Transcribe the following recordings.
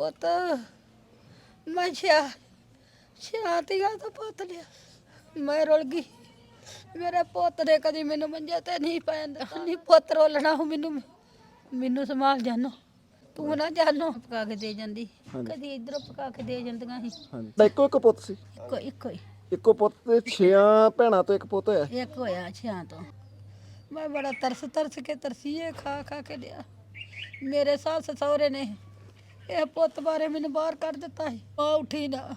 ਪੁੱਤ। ਮੈਂ ਛਿਆ ਛਿਆਤੀਆਂ ਦਾ ਪੁੱਤ ਲਿਆ। ਮੈਂ ਰੁਲ ਗਈ। ਮੇਰੇ ਪੁੱਤ ਨੇ ਕਦੀ ਮੈਨੂੰ ਮੰਜੇ ਤੇ ਨਹੀਂ ਪੈਣ ਦਿੱਤਾ ਨਹੀਂ ਪੁੱਤ ਰੋਲਣਾ ਉਹ ਮੈਨੂੰ। ਮੈਨੂੰ ਸੰਭਾਲ ਜਾਨੋ ਤੂੰ ਨਾ ਜਾਨੋ। ਪਕਾ ਕੇ ਦੇ ਜਾਂਦੀ। ਕਦੀ ਇਧਰੋਂ ਪਕਾ ਕੇ ਦੇ ਜਾਂਦੀਆਂ ਸੀ। ਤਾਂ ਇੱਕੋ ਇੱਕ ਪੁੱਤ ਸੀ? ਇੱਕੋ ਇੱਕੋ ਹੀ। ਇੱਕੋ ਪੁੱਤ ਤੇ ਛਿਆਂ ਭੈਣਾਂ ਤੋਂ ਇੱਕ ਪੁੱਤ ਹੋਇਆ? ਇੱਕ ਹੋਇਆ ਛਿਆਂ ਤੋਂ। ਮੈਂ ਬੜਾ ਤਰਸ ਤਰਸ ਕੇ ਤਰਸੀਏ ਖਾ ਖਾ ਕੇ ਲਿਆ। ਮੇਰੇ ਸੱਸ ਸਹੁਰੇ ਨੇ ਇਹ ਪੁੱਤ ਬਾਰੇ ਮੈਨੂੰ ਬਾਹਰ ਕੱਢ ਦਿੱਤਾ ਸੀ। ਉਹ ਉੱਠੀ ਨਾ।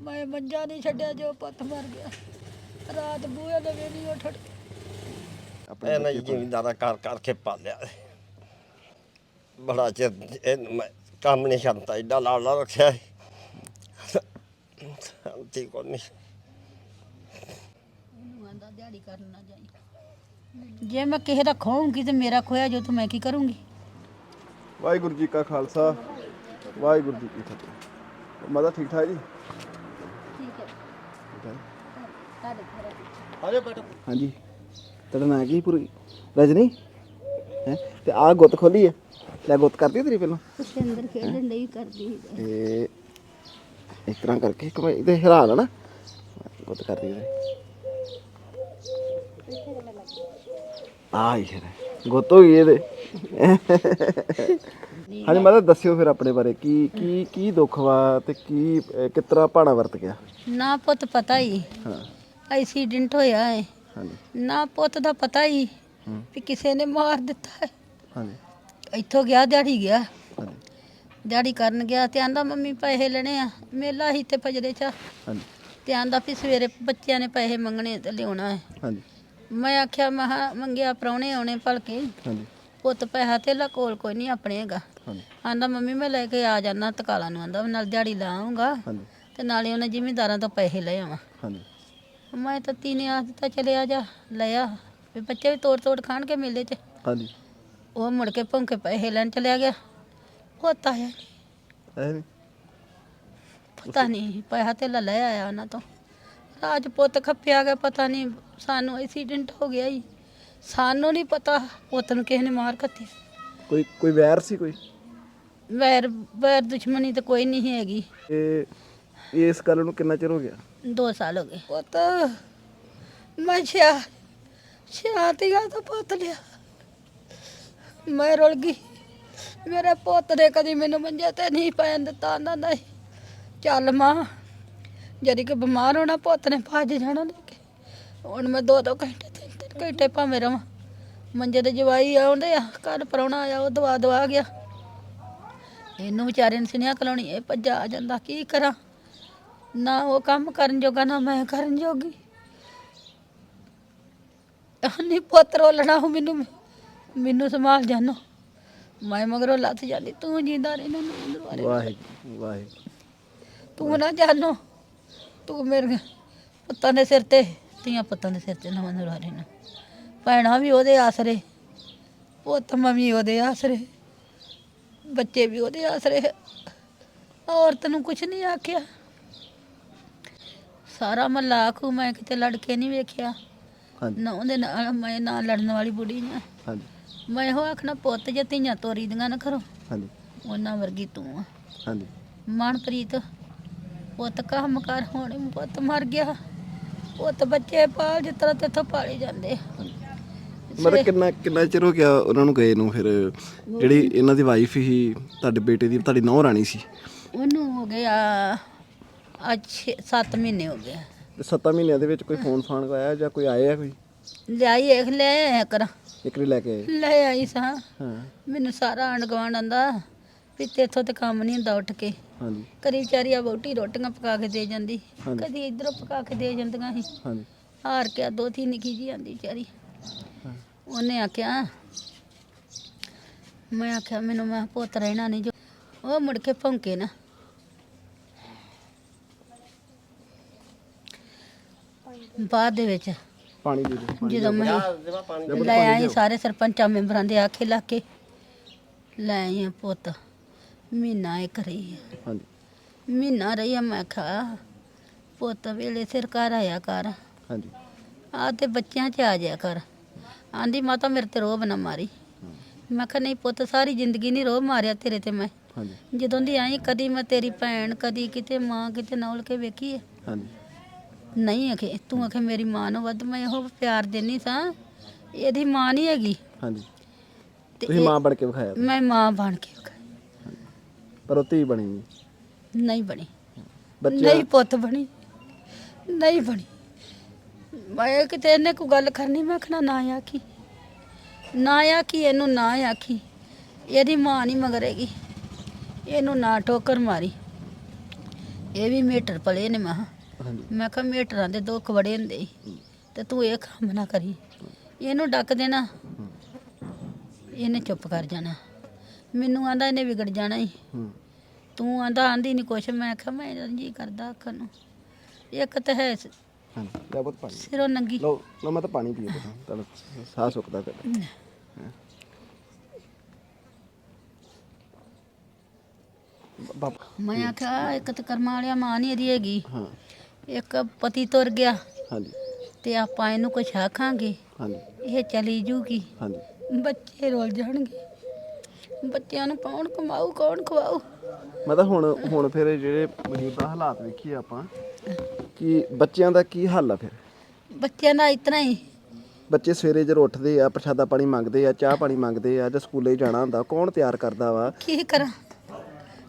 ਮੈਂ ਮੰਜਾ ਨਹੀਂ ਛੱਡਿਆ ਜੋ ਪੁੱਤ ਮਰ ਗਿਆ। ਰਾਤ ਬੂਹੇ ਦੇ ਵੀ ਨਹੀਂ ਉੱਠ ਆਪਣੇ ਇਹਨਾਂ ਜ਼ਿਮੀਂਦਾਰਾ ਕਰ ਕਰਕੇ ਪਾਲਿਆ। ਬੜਾ ਚਿਰ ਇਹਨੂੰ ਮੈਂ ਕੰਮ ਨਹੀਂ ਕਰਦਾ ਏਡਾ ਲਾਲਾ ਰੱਖਿਆ ਸ਼ਾਂਤੀ ਕੋ ਨਹੀਂ। ਉਹਨੂੰ ਆਂਦਾ ਦਿਹਾੜੀ ਕਰਨ ਨਾ ਜਾਈ। ਜੇ ਮੈਂ ਕਿਸੇ ਦਾ ਖੋਉਂਗੀ ਤੇ ਮੇਰਾ ਖੋਇਆ ਜੋ ਤਾਂ ਮੈਂ ਕੀ ਕਰੂੰਗੀ? ਵਾਹਿਗੁਰੂ ਜੀ ਕਾ ਖਾਲਸਾ। ਵਾਹਿਗੁਰੂ ਜੀ ਕੀ ਫਤਿਹ। ਮਾਤਾ ਠੀਕ ਠਾਕ ਜੀ? ਠੀਕ ਹੈ। ਤੁਹਾਡੇ ਘਰ ਆਜੋ ਬੈਠੋ। ਹਾਂਜੀ। ਤੇਰਾ ਨਾਂ ਕੀ ਪੂਰੀ? ਰਜਨੀ? ਹੈ? ਤੇ ਆ ਗੁੱਤ ਖੋਲੀ ਹੈ ਲੈ ਗੁੱਤ ਕਰਦੀ ਤੇਰੀ ਪਹਿਲਾਂ। ਉੱਥੇ ਅੰਦਰ ਖੇਡਣ ਲਈ ਕਰਦੀ। ਤੇ ਇਸ ਤਰ੍ਹਾਂ ਕਰਕੇ ਇੱਕ ਵਾਰ ਇਹਦੇ ਹੈਰਾਨ ਆ ਨਾ। ਗੁੱਤ ਕਰਦੀ ਹੈ ਆਈ ਹੈ ਗੁੱਤ ਹੋ ਗਈ ਇਹਦੇ। ਹਾਂਜੀ ਮਾਤਾ ਦੱਸਿਓ ਫਿਰ ਆਪਣੇ ਬਾਰੇ। ਕੀ ਕੀ ਕੀ ਦੁੱਖ ਵਾ ਤੇ ਕੀ ਅਹ, ਕਿਸ ਤਰ੍ਹਾਂ ਭਾਣਾ ਵਰਤ ਗਿਆ? ਨਾ ਪੁੱਤ ਪਤਾ ਹੀ। ਹਾਂ। ਐਕਸੀਡੈਂਟ ਹੋਇਆ ਹੈ ਹਾਂਜੀ। ਨਾ ਪੁੱਤ ਦਾ ਪਤਾ ਹੀ ਹੂੰ। ਵੀ ਕਿਸੇ ਨੇ ਮਾਰ ਦਿੱਤਾ ਹੈ ਹਾਂਜੀ। ਇੱਥੋਂ ਗਿਆ ਦਿਹਾੜੀ ਗਿਆ। ਹਾਂਜੀ। ਦਿਹਾੜੀ ਕਰਨ ਗਿਆ ਤੇ ਆਂਦਾ ਮੰਮੀ ਪੈਸੇ ਲੈਣੇ ਆ। ਮੇਲਾ ਹੀ ਤੇ ਫਜਰੇ ਚ। ਹਾਂਜੀ। ਤੇ ਆਂਦਾ ਵੀ ਸਵੇਰੇ ਬੱਚਿਆਂ ਨੇ ਪੈਸੇ ਮੰਗਣੇ ਤੇ ਲਿਆਉਣਾ ਹੈ ਹਾਂਜੀ। ਮੈਂ ਆਖਿਆ ਮਹਾ ਮੰਗਿਆ ਪ੍ਰਾਹੁਣੇ ਆਉਣੇ ਭਲਕੇ। ਹਾਂਜੀ। ਪੁੱਤ ਪੈਸਾ ਤੇ ਕੋਲ ਕੋਈ ਨਹੀਂ ਆਪਣੇ ਹੈਗਾ। ਹਾਂਜੀ। ਆਂਦਾ ਮੰਮੀ ਮੈਂ ਲੈ ਕੇ ਆ ਜਾਣਾ ਤਕਾਲਾ ਨੂੰ ਆਂਦਾ ਨਾਲ ਦਿਹਾੜੀ ਲਾਉਂਗਾ ਹਾਂਜੀ। ਤੇ ਨਾਲੇ ਉਹਨੇ ਜ਼ਿਮੀਂਦਾਰਾਂ ਤੋਂ ਪੈਸੇ ਲੈ ਆਵਾਂ। ਹਾਂਜੀ। ਮੈਂ ਤਾਂ ਤੀਨੇ ਆਖ ਦਿੱਤਾ ਚਲੇ ਆ ਜਾ ਲੈ ਆ। ਵੀ ਬੱਚੇ ਵੀ ਤੋੜ ਤੋੜ ਖਾਣ ਕੇ ਮੇਲੇ 'ਚ। ਹਾਂਜੀ। ਉਹ ਮੁੜ ਕੇ ਭੌਂਕੇ ਪੈਸੇ ਲੈਣ ਚਲਿਆ ਗਿਆ। ਪਤਾ ਹੈ। ਐ ਨੀ? ਪਤਾ ਨਹੀਂ ਪੈਸਾ ਤੇ ਲੈ ਆਇਆ ਉਹਨਾਂ ਤੋਂ। ਰਾਜ ਪੁੱਤ ਖੱਪਿਆ ਗਿਆ ਪਤਾ ਨਹੀਂ ਸਾਨੂੰ ਐਕਸੀਡੈਂਟ ਹੋ ਗਿਆ ਜੀ। ਸਾਨੂੰ ਨਹੀਂ ਪਤਾ ਪੁੱਤ ਨੂੰ ਕਿਸੇ ਨੇ ਮਾਰ ਖੱਤੀ। ਕੋਈ ਕੋਈ ਵੈਰ ਸੀ ਕੋਈ? ਵੈਰ ਵੈਰ ਦੁਸ਼ਮਣੀ ਤਾਂ ਕੋਈ ਨਹੀਂ ਹੈਗੀ। ਇਹ ਇਸ ਗੱਲ ਨੂੰ ਕਿੰਨਾ ਚਿਰ ਹੋ ਗਿਆ? 2 ਸਾਲ ਹੋ ਗਏ। ਪੁੱਤ ਮੈਂ ਛਿਆ ਛਿਆਤੀਆਂ ਦਾ ਪੁੱਤ ਲਿਆ। ਮੈਂ ਰੁਲ ਗਈ। ਮੇਰੇ ਪੁੱਤ ਨੇ ਕਦੀ ਮੈਨੂੰ ਮੰਜੇ ਤੇ ਨਹੀਂ ਪੈਣ ਦਿੱਤਾ ਨਾ ਨਹੀਂ। ਚੱਲ ਮਾਂ ਜਦੀ ਕਿ ਬਿਮਾਰ ਹੋਣਾ ਪੁੱਤ ਨੇ ਭੱਜ ਜਾਣਾ ਲੈ ਕੇ। ਹੁਣ ਮੈਂ ਦੋ ਦੋ ਘੰਟੇ ਤਿੰਨ ਤਿੰਨ ਘੰਟੇ ਭਾਵੇਂ ਰਵਾਂ। ਮੰਜੇ ਤੇ ਜਵਾਈ ਆਉਂਦੇ ਆ ਕੱਲ ਪਰੌਣਾ ਆਇਆ ਉਹ ਦਵਾ ਦਵਾ ਗਿਆ। ਇਹਨੂੰ ਵਿਚਾਰੇ ਨੂੰ ਸੁਨੇਹਾ ਕਲਾਉਣੀ ਇਹ ਭੱਜਾ ਆ ਜਾਂਦਾ ਕੀ ਕਰਾਂ? ਨਾ ਉਹ ਕੰਮ ਕਰਨ ਜੋਗਾ ਨਾ ਮੈਂ ਕਰਨ ਜੋਗੀ। ਨਹੀਂ ਪੁੱਤ ਰੋਲਣਾ ਉਹ ਮੈਨੂੰ ਮੈਨੂੰ ਸੰਭਾਲ ਜਾਨੋ। ਮੈਂ ਮਗਰੋਂ ਲੱਥ ਜਾਂਦੀ ਤੂੰ ਜਿੰਦਾ ਮੈਨੂੰ ਦੁਆਰੇ ਵਾਹਿਗੁਰੂ ਵਾਹਿਗੁਰੂ। ਤੂੰ ਨਾ ਜਾਨੋ ਤੂੰ ਮੇਰੇ ਪੁੱਤਾਂ ਦੇ ਸਿਰ ਤੇ ਧੀਆਂ ਪੁੱਤਾਂ ਦੇ ਸਿਰ ਤੇ ਨਾ ਮੈਨੂੰ ਰਹਿਣਾ ਭੈਣਾਂ ਵੀ ਉਹਦੇ ਆਸਰੇ ਪੁੱਤ ਮੰਮੀ ਉਹਦੇ ਆਸਰੇ। ਬੱਚੇ ਵੀ ਉਹਦੇ ਆਸਰੇ ਔਰਤ ਨੂੰ ਕੁਝ ਨਹੀਂ ਆਖਿਆ। ਸਾਰਾ ਮਹੱਲਾ ਆਖੂ ਮੈਂ ਕਿਤੇ ਲੜਕੇ ਨਹੀਂ ਵੇਖਿਆ। ਹਾਂਜੀ। ਨਾ ਉਹਦੇ ਨਾਲ ਮੈਂ ਨਾਲ ਲੜਨ ਵਾਲੀ ਬੁੜੀ ਨੇ। ਹਾਂਜੀ। ਮੈਂ ਉਹ ਆਖਣਾ ਪੁੱਤ ਜੇ ਧੀਆਂ ਤੋਰੀ ਦੀਆਂ ਨਾ ਕਰੋ। ਹਾਂਜੀ। ਉਹਨਾਂ ਵਰਗੀ ਤੂੰ ਆ। ਹਾਂਜੀ। ਮਨਪ੍ਰੀਤ ਪੁੱਤ ਕੰਮ ਕਰ ਹੁਣ ਪੁੱਤ ਮਰ ਗਿਆ। ਪੁੱਤ ਬੱਚੇ ਪਾਲ ਜਿਸ ਤਰ੍ਹਾਂ ਤੇਥੋਂ ਪਾਲੇ ਜਾਂਦੇ। ਮਤਲਬ ਕਿੰਨਾ ਕਿੰਨਾ ਚਿਰ ਹੋ ਗਿਆ ਉਹਨਾਂ ਨੂੰ ਗਏ ਨੂੰ ਫਿਰ? ਜਿਹੜੀ ਇਹਨਾਂ ਦੀ ਵਾਈਫ ਸੀ ਤੁਹਾਡੇ ਬੇਟੇ ਦੀ ਤੁਹਾਡੀ ਨੌਂ ਰਾਣੀ ਸੀ। ਉਹਨੂੰ ਹੋ ਗਿਆ ਅੱਜ 7 ਮਹੀਨੇ ਹੋ ਗਏ। ਤੇ 7 ਮਹੀਨਿਆਂ ਦੇ ਵਿੱਚ ਕੋਈ ਫੋਨ ਫਾਨ ਆਇਆ ਜਾਂ ਕੋਈ ਆਇਆ ਕੋਈ? ਲਿਆਈ ਇਹ ਲੈ ਆਇਆ ਕਰ ਇੱਕ ਵੀ ਲੈ ਕੇ ਆਏ। ਲੈ ਆਈ ਸਾਂ। ਹਾਂ। ਮੈਨੂੰ ਸਾਰਾ ਆਂਢ ਗੁਆਂਢ ਆਂਦਾ ਵੀ ਤੇਥੋਂ ਤੇ ਕੰਮ ਨਹੀਂ ਹੁੰਦਾ ਉੱਠ ਕੇ। ਹਾਂਜੀ। ਕਰੀ ਵਿਚਾਰੀ ਆ ਵਹੁਟੀ ਰੋਟੀਆਂ ਪਕਾ ਕੇ ਦੇ ਜਾਂਦੀ। ਹਾਂਜੀ। ਕਦੀ ਇਧਰੋਂ ਪਕਾ ਕੇ ਦੇ ਜਾਂਦੀਆਂ ਸੀ। ਹਾਂਜੀ। ਹਾਰ ਕੇ ਦੋ ਥੀ ਨਿੱਕੀ ਜੀ ਆਂਦੀ ਵਿਚਾਰੀ। ਹਾਂ। ਉਹਨੇ ਆਖਿਆ ਮੈਂ ਆਖਿਆ ਮੈਨੂੰ ਮੈਂ ਪੁੱਤ ਰਹਿਣਾ ਨਹੀਂ ਜੋ। ਉਹ ਮੁੜ ਕੇ ਭੌਂਕੇ ਨਾ। ਬਾਅਦ ਦੇ ਵਿੱਚ ਪਾਣੀ ਦੇ ਦਿਓ ਜਦੋਂ ਮੈਂ ਲੈ ਆਈ ਸਾਰੇ ਸਰਪੰਚਾਂ ਮੈਂਬਰਾਂ ਦੇ ਆਖੇ ਲਾ ਕੇ। ਲੈ ਆਈ ਆ ਪੁੱਤ ਮਹੀਨਾ ਇੱਕ ਰਹੀ ਆ। ਹਾਂਜੀ। ਮਹੀਨਾ ਰਹੀ ਆ ਮੈਂ ਕਿਹਾ ਪੁੱਤ ਵੇਲੇ ਸਿਰ ਘਰ ਆਇਆ ਕਰ। ਹਾਂਜੀ। ਆ ਤੇ ਬੱਚਿਆਂ 'ਚ ਆ ਜਾਇਆ ਕਰ। ਆਂਦੀ ਮਾਤਾ ਮੇਰੇ ਤੇ ਰੋਬ ਨਾ ਮਾਰੀ। ਮੈਂ ਕਿਹਾ ਨਹੀਂ ਪੁੱਤ ਸਾਰੀ ਜ਼ਿੰਦਗੀ ਨਹੀਂ ਰੋਬ ਮਾਰਿਆ ਤੇਰੇ ਤੇ ਮੈਂ। ਹਾਂਜੀ। ਜਦੋਂ ਦੀ ਆਈ ਕਦੀ ਮੈਂ ਤੇਰੀ ਭੈਣ ਕਦੀ ਕਿਤੇ ਮਾਂ ਕਿਤੇ ਨੌਲ ਕੇ ਵੇਖੀ ਹੈ ਹਾਂਜੀ। ਨਹੀਂ ਅਖੇ ਤੂੰ ਅਖੇ ਮੇਰੀ ਮਾਂ ਨੂੰ ਵੱਧ ਮੈਂ ਇਹੋ ਪਿਆਰ ਦੇਣੀ ਸਾਂ। ਇਹਦੀ ਮਾਂ ਨਹੀਂ ਹੈਗੀ। ਹਾਂਜੀ। ਤੇ ਤੁਸੀਂ ਇਹ- ਮਾਂ ਬਣ ਕੇ ਵਿਖਾਇਆ ਮੈਂ ਮਾਂ ਬਣ ਕੇ ਵਿਖਾਈ। ਪਰ ਉਹ ਧੀ ਬਣੀ ਨਹੀਂ ਨਹੀਂ ਬਣੀ। ਬੱਚੇ ਨਹੀਂ ਪੁੱਤ ਬਣੀ। ਨਹੀਂ ਬਣੀ। ਮੈਂ ਕਿਤੇ ਇਹਨੇ ਕੋਈ ਗੱਲ ਕਰਨੀ ਮੈਂ ਆਖਣਾ ਨਾ ਆਖੀ। ਨਾ ਆਖੀ ਇਹਨੂੰ ਨਾ ਆਖੀ। ਇਹਦੀ ਮਾਂ ਨਹੀਂ ਮਗਰੇਗੀ। ਇਹਨੂੰ ਨਾ ਠੋਕਰ ਮਾਰੀ। ਇਹ ਵੀ ਮੀਟਰ ਪਲੇ ਨੇ ਮਹਾ ਮੈਂ ਕਿਹਾ ਮੀਟਰਾਂ ਦੇ ਦੁੱਖ ਬੜੇ ਹੁੰਦੇ ਤੇ ਤੂੰ ਇਹ ਕੰਮ ਨਾ ਕਰੀ। ਇਹਨੂੰ ਡੱਕ ਦੇਣਾ। ਇਹਨੇ ਚੁੱਪ ਕਰ ਜਾਣਾ। ਮੈਨੂੰ ਆਂਦਾ ਇਹਨੇ ਵਿਗੜ ਜਾਣਾ ਹੀ। ਤੂੰ ਆਂਦਾ ਆਂਦੀ ਨਹੀਂ ਕੁਛ। ਮੈਂ ਕਿਹਾ ਮੈਂ ਜੀ ਕਰਦਾ ਆਖਣ ਨੂੰ। ਇੱਕ ਤਾਂ ਹੈ ਹਾਂਜੀ ਲੈ ਬਹੁਤ ਪਾਣੀ। ਸਿਰੋਂ ਨੰਗੀ। ਲਓ ਲਓ ਮੈਂ ਤਾਂ ਪਾਣੀ ਪੀਏ ਤੁਸੀਂ ਤੁਹਾਨੂੰ ਸਾਹ ਸੁੱਕਦਾ ਕਰ ਬਾਬਾ ਮੈਂ ਆਖਿਆ ਇੱਕ ਤਾਂ ਕਰਮਾਂ ਵਾਲਿਆ ਮਾਂ ਨਹੀਂ ਇਹਦੀ ਹੈਗੀ। ਹਾਂ। ਇੱਕ ਪਤੀ ਤੁਰ ਗਿਆ। ਹਾਂਜੀ। ਤੇ ਆਪਾਂ ਇਹਨੂੰ ਕੁਛ ਆਖਾਂਗੇ। ਹਾਂਜੀ। ਇਹ ਚਲੀ ਜੂਗੀ। ਹਾਂਜੀ। ਬੱਚੇ ਰੁੱਲ ਜਾਣਗੇ। ਬੱਚਿਆਂ ਨੂੰ ਕੌਣ ਕਮਾਊ ਕੌਣ ਖਵਾਊ? ਮੈਂ ਤਾਂ ਹੁਣ ਹੁਣ ਫਿਰ ਜਿਹੜੇ ਮੌਜੂਦਾ ਹਾਲਾਤ ਵੇਖੀਏ ਆਪਾਂ ਕਿ ਬੱਚਿਆਂ ਦਾ ਕੀ ਹੱਲ ਆ ਫਿਰ? ਬੱਚਿਆਂ ਦਾ ਇਤਨਾ ਹੀ। ਬੱਚੇ ਸਵੇਰੇ ਜਦੋਂ ਉੱਠਦੇ ਆ ਪ੍ਰਸ਼ਾਦਾ ਪਾਣੀ ਮੰਗਦੇ ਆ ਚਾਹ ਪਾਣੀ ਮੰਗਦੇ ਆ ਜਾਂ ਸਕੂਲੇ ਜਾਣਾ ਹੁੰਦਾ ਕੌਣ ਤਿਆਰ ਕਰਦਾ ਵਾ? ਕੀ ਕਰਾਂ?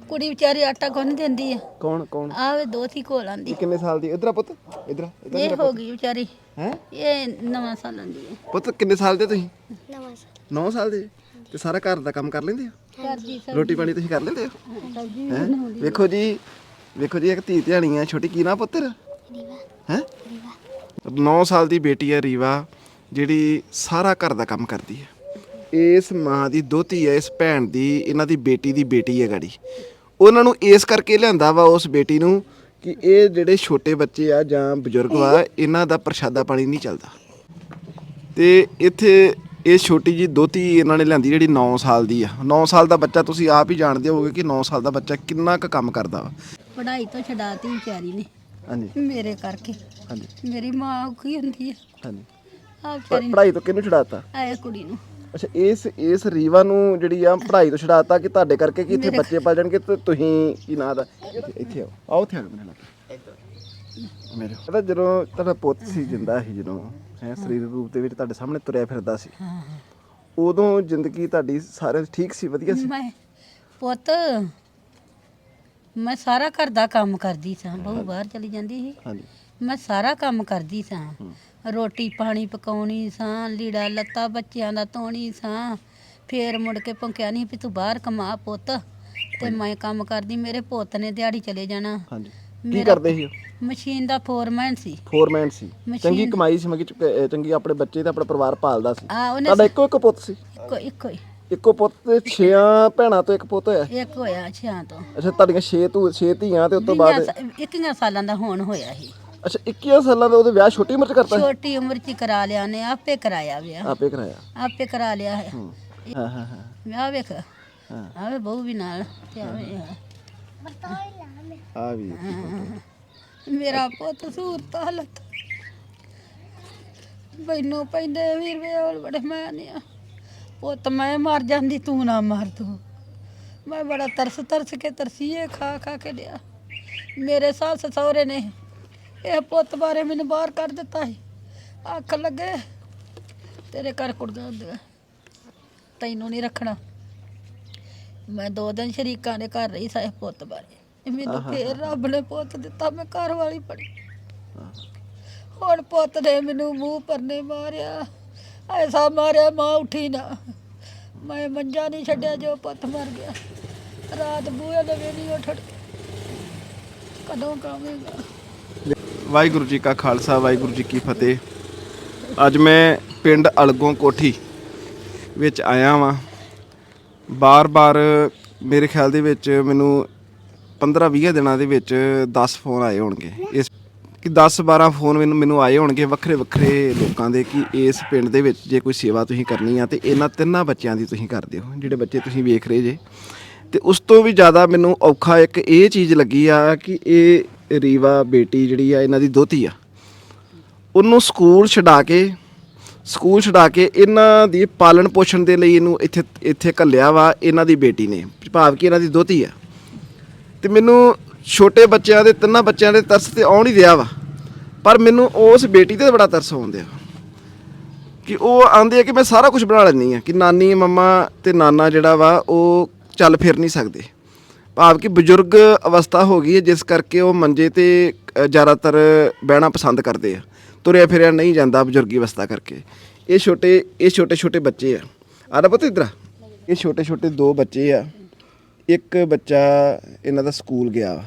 ਕੁੜੀ ਵਿਚਾਰੀ ਆਟਾ ਗੁੰਨ ਦਿੰਦੀ ਆ। ਕੌਣ ਕੌਣ? ਆਵੇ ਦੋਤੀ ਕੋਲ ਆਂਦੀ ਇਹ ਕਿੰਨੇ ਸਾਲ ਦੀ? ਇਧਰ ਪੁੱਤ ਇਧਰ ਇਧਰ ਇਹ ਹੋ ਗਈ ਵਿਚਾਰੀ। ਹੈ? ਇਹ ਨਵਾਂ ਸਾਲਾਂ ਦੀ ਹੈ ਪੁੱਤ ਕਿੰਨੇ ਸਾਲ ਦੇ ਤੁਸੀਂ? 9 ਸਾਲ। ਦੇ? ਤੇ ਸਾਰਾ ਘਰ ਦਾ ਕੰਮ ਕਰ ਲੈਂਦੇ ਆ? ਕਰਦੀ ਰੋਟੀ ਪਾਣੀ ਤੁਸੀਂ ਕਰ ਲੈਂਦੇ ਹੋ? ਸਬਜ਼ੀ ਹੈ? ਵੇਖੋ ਜੀ ਵੇਖੋ ਜੀ ਇੱਕ ਧੀ ਧਿਆਣੀ ਆ ਛੋਟੀ ਕੀ ਨਾ ਪੁੱਤਰ? ਹੈ? 9 ਸਾਲ ਦੀ ਬੇਟੀ ਹੈ ਰੀਵਾ ਜਿਹੜੀ ਸਾਰਾ ਘਰ ਦਾ ਕੰਮ ਕਰਦੀ ਹੈ। ਇਸ ਮਾਂ ਦੀ ਦੋਤੀ ਹੈ ਇਸ ਭੈਣ ਦੀ ਇਹਨਾਂ ਦੀ ਬੇਟੀ ਦੀ ਬੇਟੀ ਹੈ ਗਾੜੀ। ਉਹਨਾਂ ਨੂੰ ਇਸ ਕਰਕੇ ਲਿਆਂਦਾ ਵਾ ਉਸ ਬੇਟੀ ਨੂੰ ਕਿ ਇਹ ਜਿਹੜੇ ਛੋਟੇ ਬੱਚੇ ਆ ਜਾਂ ਬਜ਼ੁਰਗ ਵਾ ਇਹਨਾਂ ਦਾ ਪ੍ਰਸ਼ਾਦਾ ਪਾਣੀ ਨਹੀਂ ਚੱਲਦਾ। ਤੇ ਇੱਥੇ ਇਹ ਛੋਟੀ ਜੀ ਦੋਤੀ ਇਹਨਾਂ ਨੇ ਲਿਆਂਦੀ ਜਿਹੜੀ 9 ਸਾਲ ਦੀ ਆ। 9 ਸਾਲ ਦਾ ਬੱਚਾ ਤੁਸੀਂ ਆਪ ਹੀ ਜਾਣਦੇ ਹੋਵੋਗੇ ਕਿ 9 ਸਾਲ ਦਾ ਬੱਚਾ ਕਿੰਨਾ ਕੁ ਕੰਮ ਕਰਦਾ ਵਾ। ਪੜ੍ਹਾਈ ਤੋਂ ਛਡਾਤੀ ਵਿਚਾਰੀ ਨੇ। ਹਾਂਜੀ। ਮੇਰੇ ਕਰਕੇ। ਹਾਂਜੀ। ਮੇਰੀ ਮਾਂ ਔਖੀ ਹੁੰਦੀ ਹੈ ਹਾਂਜੀ। ਆ ਪ- ਵਿਚਾਰੀ ਪੜ੍ਹਾਈ ਤੋਂ ਕਿਹਨੂੰ ਛਡਾਤਾ? ਆਏ ਕੁੜੀ ਨੂੰ। ਅੱਛਾ ਇਸ ਇਸ ਰੀਵਾ ਨੂੰ ਜਿਹੜੀ ਆ ਪੜ੍ਹਾਈ ਤੋਂ ਛਡਾਤਾ ਕਿ ਤੁਹਾਡੇ ਕਰਕੇ ਕਿ ਇੱਥੇ ਬੱਚੇ ਪਲ ਜਾਣਗੇ ਤੇ ਤੁਸੀਂ ਕੀ ਨਾਂ ਦਾ? ਇੱਥੇ- ਇੱਥੇ ਆਓ ਆਓ ਇੱਥੇ ਆਓ ਮੇਰੇ ਨਾਲ। ਮੇਰੇ ਪਤਾ ਜਦੋਂ ਤੁਹਾਡਾ ਪੁੱਤ ਸੀ ਜਿੰਦਾ ਸੀ ਜਦੋਂ ਹੈ ਸਰੀਰ ਰੂਪ ਦੇ ਵਿੱਚ ਤੁਹਾਡੇ ਸਾਹਮਣੇ ਤੁਰਿਆ ਫਿਰਦਾ ਸੀ। ਹਾਂ ਉਦੋਂ ਜ਼ਿੰਦਗੀ ਤੁਹਾਡੀ ਸਾਰੇ ਠੀਕ ਸੀ ਵਧੀਆ ਸੀ? ਮੈਂ ਪੁੱਤ ਮੈਂ ਸਾਰਾ ਘਰ ਦਾ ਕੰਮ ਕਰਦੀ ਸਾਂ ਬਹੁ ਬਾਹਰ ਚਲੀ ਜਾਂਦੀ ਸੀ। ਹਾਂਜੀ। ਮੈਂ ਸਾਰਾ ਕੰਮ ਕਰਦੀ ਸਾਂ। ਰੋਟੀ ਪਾਣੀ ਪਕਾਉਣੀ ਸਾਂ ਲੀੜਾ ਲੱਤਾ ਬੱਚਿਆਂ ਦਾ ਧੋਣੀ ਸਾਂ। ਫੇਰ ਮੁੜ ਕੇ ਭੁੰਕਿਆ ਨਹੀਂ ਵੀ ਤੂੰ ਬਾਹਰ ਕਮਾ ਪੁੱਤ। ਤੇ ਮੈਂ ਕੰਮ ਕਰਦੀ ਮੇਰੇ ਪੁੱਤ ਨੇ ਦਿਹਾੜੀ ਚਲੇ ਜਾਣਾ। ਹਾਂਜੀ। ਕੀ ਮੇਰਾ- ਕਰਦੇ ਸੀ ਮਸ਼ੀਨ ਦਾ ਫੋਰਮੈਨ ਸੀ। ਫੋਰਮੈਨ ਸੀ। ਮਸ਼ੀਨ- ਚੰਗੀ ਕਮਾਈ ਸੀ ਮਗੀ ਚੰਗੀ ਆਪਣੇ ਬੱਚੇ ਤੇ ਆਪਣਾ ਪਰਿਵਾਰ ਪਾਲਦਾ ਸੀ। ਆ ਉਹਨੇ ਤੁਹਾਡਾ ਇੱਕੋ ਇੱਕ ਪੁੱਤ ਸੀ? ਇੱਕੋ ਇੱਕੋ ਹੀ। ਇੱਕੋ ਪੁੱਤ ਤੇ ਛੇਆਂ ਭੈਣਾਂ ਤੋਂ ਇੱਕ ਪੁੱਤ ਹੋਇਆ? ਇੱਕ ਹੋਇਆ ਛਿਆਂ ਤੋਂ। ਅੱਛਾ ਤੁਹਾਡੀਆਂ 6 ਤੋਂ 6 ਧੀਆਂ ਤੇ ਉਸ ਤੋਂ ਬਾਅਦ ਸਾ- ਇੱਕੀਆਂ ਸਾਲਾਂ ਦਾ ਹੋਣ ਹੋਇਆ ਸੀ ਅੱਛਾ 21 ਸਾਲਾਂ ਦਾ ਉਹਦੇ ਵਿਆਹ ਛੋਟੀ ਉਮਰ ਚ ਕਰਤਾ? ਛੋਟੀ ਉਮਰ 'ਚ ਕਰਾ ਲਿਆ ਨੇ ਆਪੇ ਕਰਾਇਆ ਵਿਆਹ। ਆਪੇ ਕਰਾਇਆ। ਆਪੇ ਕਰਾ ਲਿਆ ਹੈ। ਹਾਂ। ਹਾਂ ਹਾਂ ਵਿਆਹ ਵੇਖ। ਹਾਂ। ਆਵੇ ਬਹੂ ਵੀ ਨਾਲ ਤੇ ਆਵੇ ਆ। ਵੀ ਮੇਰਾ ਪੁੱਤ ਸੂਰਤ ਹਾਲਤ। ਮੈਨੂੰ ਪੈਂਦੇ ਵੀਰ ਵੇਲ ਬੜੇ ਮੈਂ ਨਹੀਂ ਆ। ਪੁੱਤ ਮੈਂ ਮਰ ਜਾਂਦੀ ਤੂੰ ਨਾ ਮਰ ਤੂੰ। ਮੈਂ ਬੜਾ ਤਰਸ ਤਰਸ ਕੇ ਤਰਸੀਏ ਖਾ ਖਾ ਕੇ ਲਿਆ ਮੇਰੇ ਸੱਸ ਸਹੁਰੇ ਨੇ ਇਹ ਪੁੱਤ ਬਾਰੇ ਮੈਨੂੰ ਬਾਹਰ ਕੱਢ ਦਿੱਤਾ ਸੀ। ਅੱਖ ਲੱਗੇ। ਤੇਰੇ ਘਰ ਕੁੜੀਆਂ ਹੁੰਦੀਆਂ। ਤੈਨੂੰ ਨਹੀਂ ਰੱਖਣਾ। ਮੈਂ ਦੋ ਦਿਨ ਸ਼ਰੀਕਾਂ ਦੇ ਘਰ ਰਹੀ ਸਾਂ ਇਹ ਪੁੱਤ ਬਾਰੇ। ਮੈਨੂੰ ਫੇਰ ਰੱਬ ਨੇ ਪੁੱਤ ਦਿੱਤਾ ਮੈਂ ਘਰ ਵਾਲੀ ਪੜੀ ਹੁਣ ਪੁੱਤ ਨੇ ਮੈਨੂੰ ਮੂੰਹ ਪਰਨੇ ਮਾਰਿਆ। ਐਸਾ ਮਾਰਿਆ, ਮਾਂ ਉੱਠੀ ਨਾ। ਮੈਂ ਮੰਜਾ ਨਹੀਂ ਛੱਡਿਆ, ਜੋ ਪੁੱਤ ਮਰ ਗਿਆ। ਰਾਤ ਬੂਹੇ ਦੇ ਵੀ ਉੱਠ ਕਦੋਂ ਕਾਵੇਂਗਾ ਵਾਹਿਗੁਰੂ ਜੀ ਕਾ ਖਾਲਸਾ, ਵਾਹਿਗੁਰੂ ਜੀ ਕੀ ਫਤਿਹ। ਅੱਜ ਮੈਂ ਪਿੰਡ ਅਲਗੋਂ ਕੋਠੀ ਵਿੱਚ ਆਇਆ ਵਾਂ। ਬਾਰ-ਬਾਰ ਮੇਰੇ ਖਿਆਲ ਦੇ ਵਿੱਚ ਮੈਨੂੰ 15-20 ਦਿਨਾਂ ਦੇ ਵਿੱਚ 10 ਫੋਨ ਆਏ ਹੋਣਗੇ। ਇਸ ਕਿ 10-12 ਫੋਨ ਮੈਨੂੰ ਮੈਨੂੰ ਆਏ ਹੋਣਗੇ ਵੱਖਰੇ ਵੱਖਰੇ ਲੋਕਾਂ ਦੇ ਕਿ ਇਸ ਪਿੰਡ ਦੇ ਵਿੱਚ ਜੇ ਕੋਈ ਸੇਵਾ ਤੁਸੀਂ ਕਰਨੀ ਆ ਤੇ ਇਹਨਾਂ ਤਿੰਨਾਂ ਬੱਚਿਆਂ ਦੀ ਤੁਸੀਂ ਕਰਦੇ ਹੋ, ਜਿਹੜੇ ਬੱਚੇ ਤੁਸੀਂ ਵੇਖ ਰਹੇ ਜੇ। ਤੇ ਉਸ ਤੋਂ ਵੀ ਜ਼ਿਆਦਾ ਮੈਨੂੰ ਔਖਾ ਇੱਕ ਇਹ ਚੀਜ਼ ਲੱਗੀ ਆ ਕਿ ਇਹ ਰੀਵਾ ਬੇਟੀ ਜਿਹੜੀ ਆ, ਇਹਨਾਂ ਦੀ ਦੋਤੀ ਆ। ਉਹਨੂੰ ਸਕੂਲ ਛਡਾ ਕੇ, ਸਕੂਲ ਛਡਾ ਕੇ ਇਹਨਾਂ ਦੀ ਪਾਲਣ ਪੋਸ਼ਣ ਦੇ ਲਈ ਇਹਨੂੰ ਇੱਥੇ ਇੱਥੇ ਘੱਲਿਆ ਵਾ, ਇਹਨਾਂ ਦੀ ਬੇਟੀ ਨੇ। ਭਾਵ ਕਿ ਇਹਨਾਂ ਦੀ ਦੋਤੀ ਆ। ਤੇ ਮੈਨੂੰ ਛੋਟੇ ਬੱਚਿਆਂ ਦੇ, ਤਿੰਨਾਂ ਬੱਚਿਆਂ ਦੇ ਤਰਸ ਤੇ ਆਉਣ ਹੀ ਰਿਹਾ ਵਾ। ਪਰ ਮੈਨੂੰ ਉਸ ਬੇਟੀ ਤੇ ਬੜਾ ਤਰਸ ਆਉਂਦਿਆ ਕਿ ਉਹ ਆਂਦੇ ਆ ਕਿ ਮੈਂ ਸਾਰਾ ਕੁਝ ਬਣਾ ਲੈਂਦੀ ਆ, ਕਿ ਨਾਨੀ, ਮੰਮਾ ਤੇ ਨਾਨਾ ਜਿਹੜਾ ਵਾ, ਉਹ ਚੱਲ ਫਿਰ ਨਹੀਂ ਸਕਦੇ। ਭਾਵ ਕਿ ਬਜ਼ੁਰਗ ਅਵਸਥਾ ਹੋ ਗਈ ਹੈ, ਜਿਸ ਕਰਕੇ ਉਹ ਮੰਜੇ ਤੇ ਜ਼ਿਆਦਾਤਰ ਬਹਿਣਾ ਪਸੰਦ ਕਰਦੇ ਆ। ਤੁਰਿਆ ਫਿਰਿਆ ਨਹੀਂ ਜਾਂਦਾ ਬਜ਼ੁਰਗੀ ਅਵਸਥਾ ਕਰਕੇ। ਇਹ ਛੋਟੇ ਇਹ ਛੋਟੇ ਛੋਟੇ ਬੱਚੇ ਆ। ਆ ਪੁੱਤ ਇਧਰ ਇਹ ਛੋਟੇ ਛੋਟੇ ਦੋ ਬੱਚੇ ਆ। ਇੱਕ ਬੱਚਾ ਇਹਨਾਂ ਦਾ ਸਕੂਲ ਗਿਆ ਵਾ।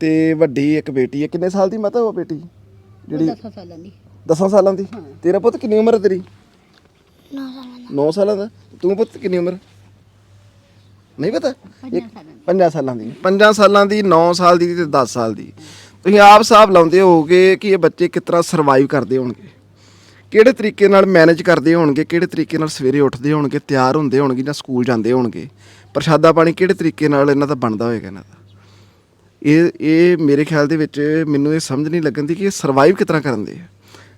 ਤੇ ਵੱਡੀ ਇੱਕ ਬੇਟੀ ਹੈ। ਕਿੰਨੇ ਸਾਲ ਦੀ ਮਾਤਾ ਉਹ ਬੇਟੀ? ਜਿਹੜੀ 10 ਸਾਲਾਂ ਦੀ। 10 ਸਾਲਾਂ ਦੀ? ਤੇਰਾ ਪੁੱਤ ਕਿੰਨੀ ਉਮਰ ਹੈ ਤੇਰੀ? 9 ਸਾਲਾਂ ਦਾ। 9 ਸਾਲਾਂ ਦਾ? ਤੂੰ ਪੁੱਤ ਕਿੰਨੀ ਉਮਰ? ਨਹੀਂ ਪਤਾ? 5 ਸਾਲਾਂ ਦੀ। 5 ਸਾਲਾਂ ਦੀ। 9 ਸਾਲ ਦੀ ਤੇ 10 ਸਾਲ ਦੀ। ਤੁਸੀਂ ਆਪ ਹਿਸਾਬ ਲਾਉਂਦੇ ਹੋਗੇ ਕਿ ਇਹ ਬੱਚੇ ਕਿਸ ਤਰ੍ਹਾਂ ਸਰਵਾਈਵ ਕਰਦੇ ਹੋਣਗੇ? ਕਿਹੜੇ ਤਰੀਕੇ ਨਾਲ ਮੈਨੇਜ ਕਰਦੇ ਹੋਣਗੇ? ਕਿਹੜੇ ਤਰੀਕੇ ਨਾਲ ਸਵੇਰੇ ਉੱਠਦੇ ਹੋਣਗੇ? ਤਿਆਰ ਹੁੰਦੇ ਹੋਣਗੇ ਜਾਂ ਸਕੂਲ ਜਾਂਦੇ ਹੋਣਗੇ? ਪ੍ਰਸ਼ਾਦਾ ਪਾਣੀ ਕਿਹੜੇ ਤਰੀਕੇ ਨਾਲ ਇਹਨਾਂ ਦਾ ਬਣਦਾ ਹੋਏਗਾ ਇਹਨਾਂ ਦਾ? ਇਹ ਇਹ ਮੇਰੇ ਖਿਆਲ ਦੇ ਵਿੱਚ ਮੈਨੂੰ ਇਹ ਸਮਝ ਨਹੀਂ ਲੱਗਣ ਦੀ ਕਿ ਇਹ ਸਰਵਾਈਵ ਕਿਸ ਤਰ੍ਹਾਂ ਕਰਨ ਦੇ ਆ।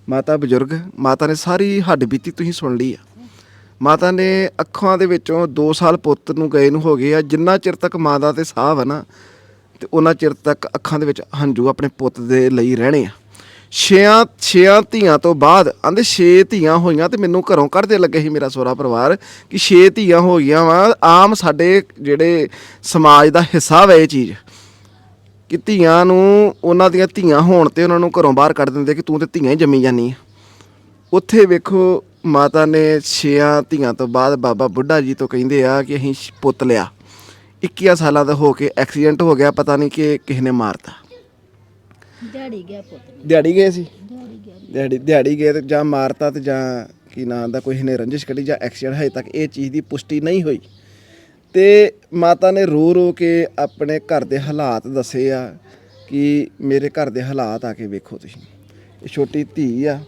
ਮਾਤਾ ਬਜ਼ੁਰਗ, ਮਾਤਾ ਨੇ ਸਾਰੀ ਹੱਡ ਬੀਤੀ ਤੁਸੀਂ ਸੁਣ ਲਈ ਆ। ਮਾਤਾ ਨੇ ਅੱਖਾਂ ਦੇ ਵਿੱਚੋਂ 2 ਸਾਲ ਪੁੱਤ ਨੂੰ ਗਏ ਨੂੰ ਹੋ ਗਏ ਆ। ਜਿੰਨਾ ਚਿਰ ਤੱਕ ਮਾਂ ਦਾ ਤੇ ਸਾਹ ਵਾ ਨਾ, ਤੇ ਉਹਨਾਂ ਚਿਰ ਤੱਕ ਅੱਖਾਂ ਦੇ ਵਿੱਚ ਹੰਝੂ ਆਪਣੇ ਪੁੱਤ ਦੇ ਲਈ ਰਹਿਣੇ ਆ। ਛੇਆਂ ਛੇਆਂ ਧੀਆਂ ਤੋਂ ਬਾਅਦ, ਆਂਦੇ ਛੇ ਧੀਆਂ ਹੋਈਆਂ ਤੇ ਮੈਨੂੰ ਘਰੋਂ ਕੱਢਦੇ ਲੱਗੇ ਸੀ ਮੇਰਾ ਸੋਹਰਾ ਪਰਿਵਾਰ, ਕਿ ਛੇ ਧੀਆਂ ਹੋ ਗਈਆਂ ਵਾ, ਆਮ ਸਾਡੇ ਜਿਹੜੇ ਸਮਾਜ ਦਾ ਹਿੱਸਾ ਵਾ ਇਹ ਚੀਜ਼। ਕਿ ਧੀਆਂ ਨੂੰ ਉਹਨਾਂ ਦੀਆਂ ਧੀਆਂ ਹੋਣ ਤੇ ਉਹਨਾਂ ਨੂੰ ਘਰੋਂ ਬਾਹਰ ਕੱਢ ਦਿੰਦੇ ਕਿ ਤੂੰ ਤੇ ਧੀਆਂ ਹੀ ਜੰਮੀ ਜਾਨੀ ਆ। ਉੱਥੇ ਵੇਖੋ ਮਾਤਾ ਨੇ ਛੇਆਂ ਧੀਆਂ ਤੋਂ ਬਾਅਦ ਬਾਬਾ ਬੁੱਢਾ ਜੀ ਤੋਂ ਕਹਿੰਦੇ ਆ ਕਿ ਅਸੀਂ ਪੁੱਤ ਲਿਆ। 21 ਸਾਲਾਂ ਦਾ ਹੋ ਕੇ ਐਕਸੀਡੈਂਟ ਹੋ ਗਿਆ ਪਤਾ ਨਹੀਂ ਕਿ ਕਿਸੇ ਨੇ ਮਾਰਤਾ। ਦਿਹਾੜੀ ਗਿਆ ਪੁੱਤ। ਦਿਹਾੜੀ ਗਏ ਸੀ? ਦਿਹਾੜੀ ਦਿਹਾੜੀ ਗਏ ਤੇ ਜਾਂ ਮਾਰਤਾ ਤੇ ਜਾਂ ਕੀ ਨਾਂ ਦਾ ਕੋਈ ਨੇ ਰੰਜਿਸ਼ ਕੱਢੀ ਜਾਂ ਐਕਸੀਡੈਂਟ ਹਜੇ ਤੱਕ ਇਹ ਚੀਜ਼ ਦੀ ਪੁਸ਼ਟੀ ਨਹੀਂ ਹੋਈ। ਤੇ ਮਾਤਾ ਨੇ ਰੋ ਰੋ ਕੇ ਆਪਣੇ ਘਰ ਦੇ ਹਾਲਾਤ ਦੱਸੇ ਆ ਕਿ ਮੇਰੇ ਘਰ ਦੇ ਹਾਲਾਤ ਆ ਕੇ ਵੇਖੋ ਤੁਸੀਂ। ਇਹ ਛੋਟੀ ਧੀ ਆ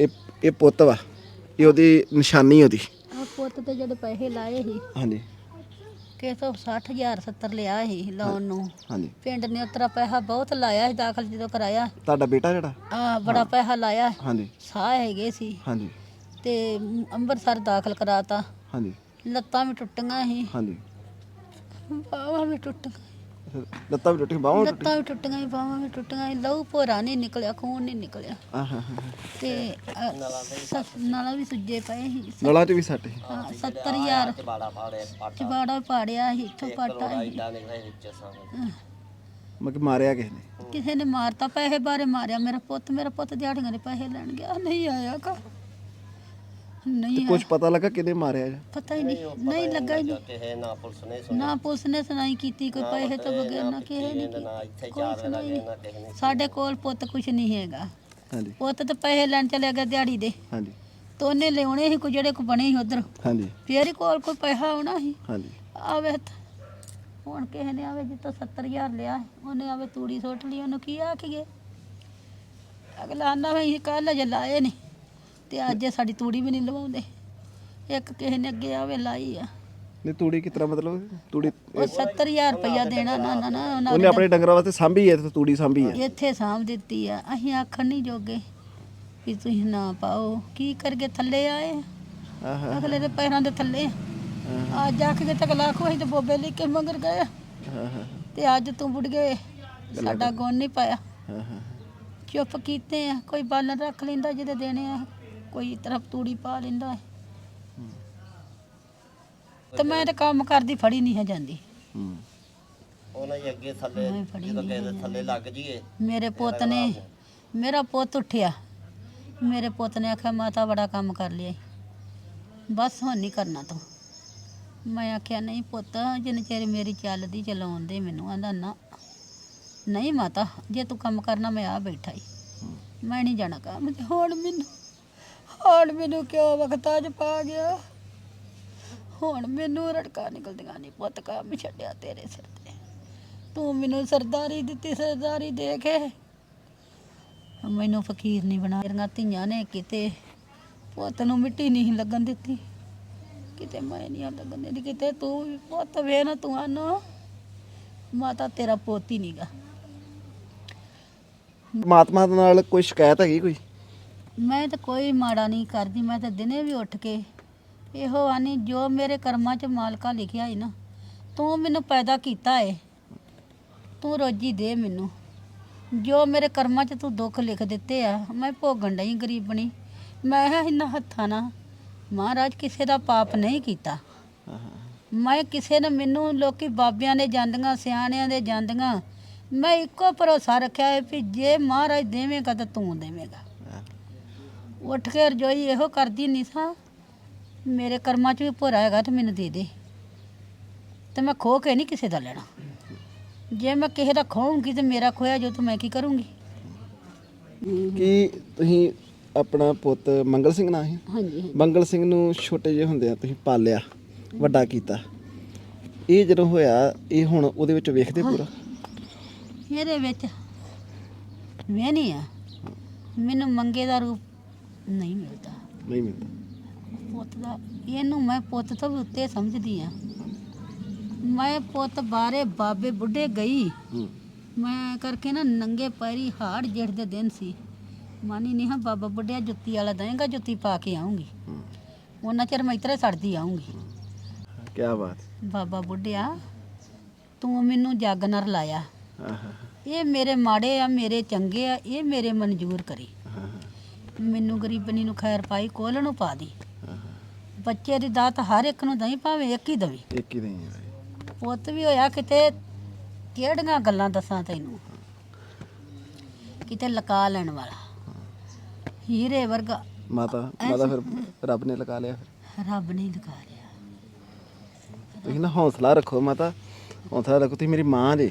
ਇਹ ਇਹ ਪੁੱਤ ਵਾ ਇਹ ਉਹਦੀ ਨਿਸ਼ਾਨੀ ਉਹਦੀ। ਆ ਪੁੱਤ ਤੇ ਜਿਹੜੇ ਪੈਸੇ ਲਾਏ ਸੀ ਹਾਂਜੀ। ਕਿਸੇ ਤੋਂ 60000 70 ਲਿਆ ਸੀ ਲੋਨ ਨੂੰ। ਹਾਂਜੀ। ਪਿੰਡ ਨੇ ਉਤਰਾ ਪੈਸਾ ਬਹੁਤ ਲਾਇਆ ਸੀ ਦਾਖਲ ਜਦੋਂ ਕਰਾਇਆ। ਤੁਹਾਡਾ ਬੇਟਾ ਜਿਹੜਾ? ਆ ਬੜਾ ਪੈਸਾ ਲਾਇਆ। ਹਾਂਜੀ। ਸਾਹ ਹੈਗੇ ਸੀ। ਹਾਂਜੀ। ਤੇ ਅੰਮ੍ਰਿਤਸਰ ਦਾਖਲ ਕਰਾਤਾ। ਹਾਂਜੀ। ਲੱਤਾਂ ਵੀ ਟੁੱਟੀਆਂ ਸੀ। ਹਾਂਜੀ। ਬਾਹਾਂ ਵੀ ਟੁੱਟੀਆਂ ਅੱਛਾ, ਲੱਤਾਂ ਵੀ ਟੁੱਟੀਆਂ ਬਾਹਾਂ ਵੀ ਲੱਤਾਂ ਵੀ ਟੁੱਟੀਆਂ ਸੀ ਬਾਹਾਂ ਵੀ ਟੁੱਟੀਆਂ ਸੀ। ਲਹੂ ਭੋਰਾ ਨਹੀਂ ਨਿਕਲਿਆ ਖੂਨ ਨਹੀਂ ਨਿਕਲਿਆ। ਆਹ ਹਾਂ ਹਾਂ। ਤੇ ਅ, ਸ- ਨਾਲਾਂ ਵੀ ਸੁੱਜੇ ਪਏ ਸੀ। ਨਲਾਂ 'ਚ ਵੀ ਸੱਟ ਸੀ। ਹਾਂ, 70000 ਬਾੜਾ ਫਾੜੇ ਪਾਟਾ ਚਬਾੜਾ ਪਾੜਿਆ ਸੀ ਇੱਥੋਂ ਪਾਟਾ ਸੀ। ਇਦਾਂ ਨਿਕਲੇ ਵਿੱਚ ਸਾਂ ਮੈਂ ਕਿ ਮਾਰਿਆ ਕਿਸੇ ਨੇ? ਕਿਸੇ ਨੇ ਮਾਰਤਾ ਪੈਸੇ ਬਾਰੇ ਮਾਰਿਆ। ਮੇਰਾ ਪੁੱਤ ਮੇਰਾ ਪੁੱਤ ਦਿਹਾੜੀਆਂ ਦੇ ਪੈਸੇ ਲੈਣ ਗਿਆ ਨਹੀਂ ਆਇਆ ਕਾ ਨਹੀਂ ਕੁਝ ਆਇਆ ਪਤਾ ਲੱਗਾ ਕਿਹਨੇ ਮਾਰਿਆ ਜਾਂ ਪਤਾ ਹੀ ਨਹੀਂ ਨਹੀਂ ਲੱਗਾ ਹੀ ਨਹੀਂ ਕਿਸੇ ਨਾ ਪੁਲਿਸ ਨੇ ਨਾ ਪੁਲਿਸ ਨੇ ਸੁਣਾਈ ਕੀਤੀ ਕੋਈ ਪੈਸੇ ਤੋਂ ਬਗੈਰ ਨਾ ਕਿਸੇ ਨੇ ਸੁਣਿਆ ਨਾ ਇੱਥੇ ਕੋਈ ਚਾਰ ਸੁਣਾਈ ਵਜੇ ਨਾ ਕਿਸੇ ਨੇ ਸਾਡੇ ਕੋਲ ਪੁੱਤ ਕੁਛ ਨਹੀਂ ਹੈਗਾ। ਹਾਂਜੀ। ਪੁੱਤ ਤਾਂ ਪੈਸੇ ਲੈਣ ਚਲੇ ਗਿਆ ਦਿਹਾੜੀ ਦੇ। ਹਾਂਜੀ। ਤੇ ਉਹਨੇ ਲਿਆਉਣੇ ਸੀ ਕੋਈ ਜਿਹੜੇ ਕੋ ਬਣੇ ਸੀ ਉਧਰ। ਹਾਂਜੀ। ਫੇਰ ਹੀ ਕੋਲ ਕੋਈ ਪੈਸਾ ਆਉਣਾ ਸੀ। ਹਾਂਜੀ। ਆਵੇ ਤਾਂ ਹੁਣ ਕਿਸੇ ਨੇ ਆਵੇ ਜਿੱਤੋਂ 70000 ਲਿਆ ਉਹਨੇ ਆਵੇ ਤੂੜੀ ਸੁੱਟ ਲਈ ਉਹਨੂੰ ਕੀ ਆਖੀਏ? ਅਗਲਾ ਆਂਦਾ ਵੀ ਕੱਲ ਜੇ ਲਾਏ ਨੇ। ਤੇ ਅੱਜ ਇਹ ਸਾਡੀ ਤੂੜੀ ਵੀ ਨਹੀਂ ਲਵਾਉਂਦੇ। ਇੱਕ ਕਿਸੇ ਨੇ ਅੱਗੇ ਆਵੇ ਲਾਈ ਆ। ਨਹੀਂ ਤੂੜੀ ਤਰ੍ਹਾਂ ਮਤਲਬ? ਤੂੜੀ ਉਹ 70000 ਰੁਪਇਆ ਦੇਣਾ ਨਾ ਨਾ ਨਾ ਉਹਨਾਂ ਉਹਨੇ ਆਪਣੇ ਡੰਗਰਾਂ ਵਾਸਤੇ ਸਾਂਭੀ ਹੈ ਤੇ ਤੂੜੀ ਸਾਂਭੀ ਹੈ। ਨੇ ਇੱਥੇ ਸਾਂਭ ਦਿੱਤੀ ਆ। ਅਸੀਂ ਆਖਣ ਨਹੀਂ ਜੋਗੇ ਵੀ ਤੁਸੀਂ ਨਾ ਪਾਓ। ਕੀ ਕਰਗੇ ਥੱਲੇ ਆਏ? ਆਹਾ। ਅਗਲੇ ਦੇ ਪੈਰਾਂ ਦੇ ਥੱਲੇ। ਅੱਜ ਆਖ ਕੇ ਤੱਕ ਲਾਖੋ ਅਸੀਂ ਤੇ ਬੋਬੇ ਲੈ ਕੇ ਮੰਗਰ ਗਏ। ਆਹਾ। ਤੇ ਅੱਜ ਤੂੰ ਬੁੜ ਗਏ। ਸਾਡਾ ਗੁਣ ਨਹੀਂ ਪਾਇਆ। ਆਹਾ। ਚੁੱਪ ਕੀਤੇ ਆ। ਕੋਈ ਬਾਲਣ ਰੱਖ ਲੈਂਦਾ ਜਿਹਦੇ ਦੇਣੇ ਆ। ਕੋਈ ਤਰਫ ਤੂੜੀ ਪਾ ਲੈਂਦਾ ਹੈ। ਤੇ ਮੈਂ ਤਾਂ ਕੰਮ ਕਰਦੀ ਫੜੀ ਨਹੀਂ ਹੈ ਜਾਂਦੀ। ਹੂੰ। ਉਹਨਾਂ ਹੀ ਅੱਗੇ ਥੱਲੇ ਮੈਂ ਫੜੀ ਜਦੋਂ ਨਹੀਂ ਕਿਸੇ ਦੇ ਥੱਲੇ ਲੱਗ ਜੀਏ ਮੇਰੇ ਪੁੱਤ ਨੇ ਮੇਰਾ ਪੁੱਤ ਉੱਠਿਆ। ਮੇਰੇ ਪੁੱਤ ਨੇ ਆਖਿਆ ਮਾਤਾ ਬੜਾ ਕੰਮ ਕਰ ਲਿਆ ਈ। ਬਸ ਹੁਣ ਨਹੀਂ ਕਰਨਾ ਤੂੰ। ਮੈਂ ਆਖਿਆ ਨਹੀਂ ਪੁੱਤ ਜਿੰਨੇ ਚਿਰ ਮੇਰੀ ਚੱਲਦੀ ਚਲਾਉਣ ਦੇ ਮੈਨੂੰ ਆਂਦਾ ਨਾ। ਨਹੀਂ ਮਾਤਾ ਜੇ ਤੂੰ ਕੰਮ ਕਰਨਾ ਮੈਂ ਆ ਬੈਠਾ ਹੀ। ਮੈਂ ਨਹੀਂ ਜਾਣਾ ਕੰਮ ਤੇ ਹੁਣ ਮੈਨੂੰ ਹੁਣ ਮੈਨੂੰ ਕਿਉਂ ਵਕਤਾਂ 'ਚ ਪਾ ਗਿਆ? ਹੁਣ ਮੈਨੂੰ ਰੜਕਾ ਨਿਕਲਦੀਆਂ ਨਹੀਂ ਪੁੱਤ, ਕੰਮ ਛੱਡਿਆ ਤੇਰੇ ਸਿਰ ਤੇ। ਤੂੰ ਮੈਨੂੰ ਸਰਦਾਰੀ ਦਿੱਤੀ, ਸਰਦਾਰੀ ਦੇ ਕੇ। ਮੈਨੂੰ ਫਕੀਰ ਨਹੀਂ ਬਣਾ ਮੇਰੀਆਂ ਧੀਆਂ ਨੇ ਕਿਤੇ ਪੁੱਤ ਨੂੰ ਮਿੱਟੀ ਨਹੀਂ ਲੱਗਣ ਦਿੱਤੀ। ਕਿਤੇ ਮੈਂ ਨਹੀਂ ਲੱਗਣ ਦਿੱਤੀ ਕਿਤੇ ਤੂੰ ਵੀ ਪੁੱਤ ਵੇ ਨਾ ਤੂੰ ਆਨੋ ਮਾਤਾ ਤੇਰਾ ਪੁੱਤ ਹੀ ਨਹੀਂਗਾ ਪਰਮਾਤਮਾ ਦੇ ਨਾਲ ਕੋਈ ਸ਼ਿਕਾਇਤ ਹੈਗੀ ਕੋਈ? ਮੈਂ ਤਾਂ ਕੋਈ ਮਾੜਾ ਨਹੀਂ ਕਰਦੀ, ਮੈਂ ਤਾਂ ਦਿਨੇ ਵੀ ਉੱਠ ਕੇ ਇਹੋ ਆਨੀ, ਜੋ ਮੇਰੇ ਕਰਮਾਂ 'ਚ ਮਾਲਕਾ ਲਿਖਿਆ ਹੈ ਨਾ, ਤੂੰ ਮੈਨੂੰ ਪੈਦਾ ਕੀਤਾ ਏ। ਤੂੰ ਰੋਜੀ ਦੇ ਮੈਨੂੰ। ਜੋ ਮੇਰੇ ਕਰਮਾਂ 'ਚ ਤੂੰ ਦੁੱਖ ਲਿਖ ਦਿੱਤੇ ਆ, ਮੈਂ ਭੋਗਣ ਡਈ ਗਰੀਬਣੀ ਮੈਂ ਕਿਹਾ ਇਹਨਾਂ ਹੱਥਾਂ ਨਾਲ ਮਹਾਰਾਜ ਕਿਸੇ ਦਾ ਪਾਪ ਨਹੀਂ ਕੀਤਾ। ਮੈਂ ਕਿਸੇ ਨੇ ਮੈਨੂੰ ਲੋਕੀ ਬਾਬਿਆਂ ਦੇ ਜਾਂਦੀਆਂ, ਸਿਆਣਿਆਂ ਦੇ ਜਾਂਦੀਆਂ, ਮੈਂ ਇੱਕੋ ਭਰੋਸਾ ਰੱਖਿਆ ਹੈ ਵੀ ਜੇ ਮਹਾਰਾਜ ਦੇਵੇਂਗਾ ਤਾਂ ਤੂੰ ਦੇਵੇਂਗਾ। ਉੱਠ ਕੇ ਰਜੋਈ ਇਹੋ ਕਰਦੀ ਨਹੀਂ ਸਾਂ ਮੇਰੇ ਕਰਮਾਂ 'ਚ ਵੀ ਭੋਰਾ ਹੈਗਾ ਤੇ ਮੈਨੂੰ ਦੇ ਦੇ। ਤੇ ਮੈਂ ਖੋ ਕੇ ਨਹੀਂ ਕਿਸੇ ਦਾ ਲੈਣਾ। ਜੇ ਮੈਂ ਕਿਸੇ ਦਾ ਖੋਉਂਗੀ ਤੇ ਮੇਰਾ ਖੋਇਆ ਜੋ ਤਾਂ ਮੈਂ ਕੀ ਕਰੂੰਗੀ? ਕੀ ਤੁਸੀਂ ਆਪਣਾ ਪੁੱਤ ਮੰਗਲ ਸਿੰਘ ਨਾਂ ਹੈ? ਹਾਂਜੀ ਮੰਗਲ ਸਿੰਘ ਨੂੰ ਛੋਟੇ ਜਿਹੇ ਹੁੰਦਿਆਂ ਤੁਸੀਂ ਪਾਲਿਆ ਵੱਡਾ ਕੀਤਾ। ਇਹ ਜਦੋਂ ਹੋਇਆ ਇਹ ਹੁਣ ਉਹਦੇ ਵਿੱਚ ਵੇਖਦੇ ਪੂਰਾ? ਇਹਦੇ ਵਿੱਚ ਮੈਂ ਨਹੀਂ ਆ। ਮੈਨੂੰ ਮੰਗੇ ਦਾ ਰੂਪ ਨਹੀਂ ਮਿਲਦਾ। ਨਹੀਂ ਮਿਲਦਾ। ਪੁੱਤ ਦਾ ਇਹਨੂੰ ਮੈਂ ਪੁੱਤ ਤੋਂ ਵੀ ਉੱਤੇ ਸਮਝਦੀ ਆ ਮੈਂ ਪੁੱਤ ਬਾਰੇ ਬਾਬੇ ਬੁੱਢੇ ਗਈ। ਹੂੰ। ਮੈਂ ਕਰਕੇ ਨਾ ਨੰਗੇ ਪੈਰੀ ਹਾੜ ਜੇਠ ਦੇ ਦਿਨ ਸੀ। ਮਾਨੀ ਨਹੀਂ ਹਾਂ ਬਾਬਾ ਬੁੱਢਿਆ ਜੁੱਤੀ ਵਾਲਾ ਦੇਂਗਾ ਜੁੱਤੀ ਪਾ ਕੇ ਆਉਂਗੀ ਉਹਨਾਂ ਚਿਰ ਮੈਂ ਇਤਰੇ ਸੜਦੀ ਆਉਂਗੀ ਕੀ ਬਾਤ। ਬਾਬਾ ਬੁੱਢਿਆ ਤੂੰ ਮੈਨੂੰ ਜੱਗ ਨਰ ਲਾਇਆ। ਇਹ ਮੇਰੇ ਮਾੜੇ ਆ ਮੇਰੇ ਚੰਗੇ ਆ ਇਹ ਮੇਰੇ ਮਨਜ਼ੂਰ ਕਰੀ। ਮੈਨੂੰ ਗਰੀਬਨੀ ਨੂੰ ਖੈਰ ਪਾਈ ਕੋਲ ਨੂੰ ਪਾ ਦੀ। ਬੱਚੇ ਦੀ ਦਾਤ ਹਰ ਇੱਕ ਨੂੰ ਦਈ ਭਾਵੇਂ ਇੱਕ ਹੀ ਦਵੀ। ਇੱਕ ਹੀ ਨਹੀਂ ਹੈ ਪੁੱਤ ਵੀ ਹੋਇਆ ਕਿਤੇ ਕਿਹੜੀਆਂ ਗੱਲਾਂ ਦੱਸਾਂ ਤੈਨੂੰ? ਕਿਤੇ ਲਕਾ ਲੈਣ ਵਾਲਾ। ਹੀਰੇ ਵਰਗਾ। ਮਾਤਾ ਮਾਤਾ ਫਿਰ ਰੱਬ ਨੇ ਲਗਾ ਲਿਆ ਫਿਰ। ਰੱਬ ਨੇ ਲਕਾ ਲਿਆ। ਤੁਸੀਂ ਨਾ ਹੌਸਲਾ ਰੱਖੋ ਮਾਤਾ। ਹੌਸਲਾ ਰੱਖੋ ਤੁਸੀਂ ਮੇਰੀ ਮਾਂ ਜੀ।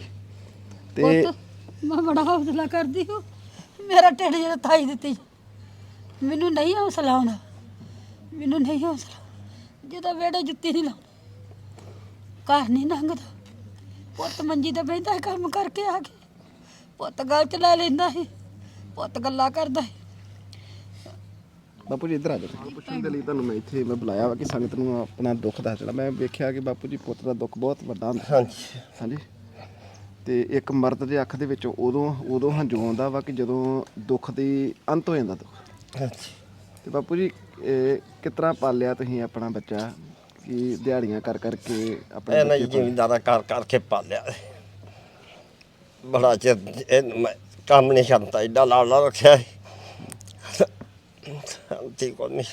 ਤੇ ਪੁੱਤ ਮੈਂ ਬੜਾ ਹੌਸਲਾ ਕਰਦੀ ਹਾਂ। ਮੇਰਾ ਢਿੱਡ ਜਿਹੜਾ ਥਾਈ ਦਿੱਤੀ। ਮੈਨੂੰ ਨਹੀਂ ਹੌਸਲਾ ਆਉਂਦਾ ਮੈਨੂੰ ਨਹੀਂ ਹੌਸਲਾ ਜਦੋਂ ਵੇੜੇ ਜੁੱਤੀ ਨਹੀਂ ਲਾਉਂਦਾ ਘਰ ਨਹੀਂ ਲੰਘਦਾ। ਪੁੱਤ ਮੰਜੀ ਤੇ ਬੈਠਾ ਕੰਮ ਕਰਕੇ ਆ ਕੇ ਪੁੱਤ ਗੱਲ ਚ ਲੈ ਲੈਂਦਾ ਸੀ। ਪੁੱਤ ਗੱਲਾਂ ਕਰਦਾ ਸੀ। ਬਾਪੂ ਜੀ ਇੱਧਰ ਆ ਜਾਓ। ਪੁੱਛਣ ਦੇ ਲਈ ਤੁਹਾਨੂੰ ਮੈਂ ਇੱਥੇ ਮੈਂ ਬੁਲਾਇਆ ਵਾ ਕਿ ਸੰਗਤ ਨੂੰ ਆਪਣਾ ਦੁੱਖ ਦੱਸ ਦੇਣਾ ਮੈਂ ਵੇਖਿਆ ਕਿ ਬਾਪੂ ਜੀ ਪੁੱਤ ਦਾ ਦੁੱਖ ਬਹੁਤ ਵੱਡਾ ਹੁੰਦਾ। ਹਾਂਜੀ। ਹਾਂਜੀ। ਤੇ ਇੱਕ ਮਰਦ ਦੇ ਅੱਖ ਦੇ ਵਿੱਚ ਉਦੋਂ ਉਦੋਂ ਹੰਝੂ ਆਉਂਦਾ ਵਾ ਕਿ ਜਦੋਂ ਦੁੱਖ ਦੀ ਅੰਤ ਹੋ ਜਾਂਦਾ ਦੁੱਖ। ਤੇ ਬਾਪੂ ਜੀ ਇਹ ਤਰ੍ਹਾਂ ਪਾਲਿਆ ਤੁਸੀਂ ਆਪਣਾ ਬੱਚਾ? ਕਿ ਦਿਹਾੜੀਆਂ ਕਰ ਕਰਕੇ ਆਪਣੇ ਇਹਨਾਂ? ਜ਼ਿਮੀਂਦਾਰਾ ਕਰ ਕਰਕੇ ਪਾਲਿਆ। ਬੜਾ ਚਿਰ ਇਹਨੂੰ ਮੈਂ ਕੰਮ ਨਹੀਂ ਕਰਦਾ ਏਡਾ ਲਾਲਾ ਰੱਖਿਆ ਠੀਕ ਕੋ ਨਹੀਂ।